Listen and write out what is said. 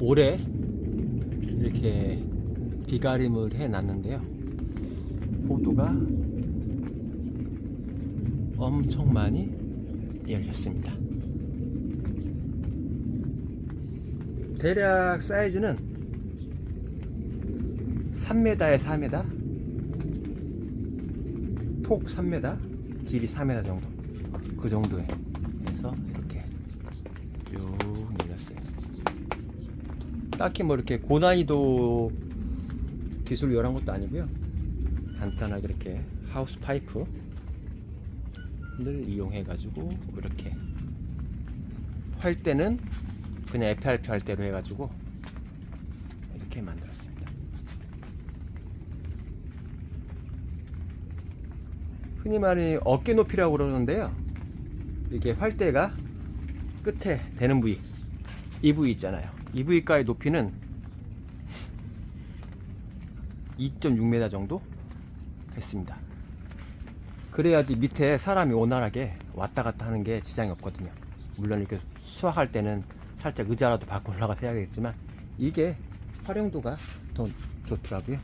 올해 이렇게 비가림을 해 놨는데요. 포도가 엄청 많이 열렸습니다. 대략 사이즈는 3m에 4m, 폭 3m, 길이 4m 정도. 그 정도에 해서 딱히 뭐 이렇게 고난이도 기술 열한 것도 아니고요. 간단하게 이렇게 하우스 파이프를 이용해 가지고 이렇게 활 때는 그냥 FRP 할 대로 해 가지고 이렇게 만들었습니다. 흔히 말해 어깨 높이라고 그러는데요. 이게 활대가 끝에 되는 부위, 이 부위 있잖아요. 이 부위가의 높이는 2.6m 정도 됐습니다. 그래야지 밑에 사람이 원활하게 왔다 갔다 하는 게 지장이 없거든요. 물론 이렇게 수확할 때는 살짝 의자라도 받고 올라가서 해야겠지만 이게 활용도가 더 좋더라고요.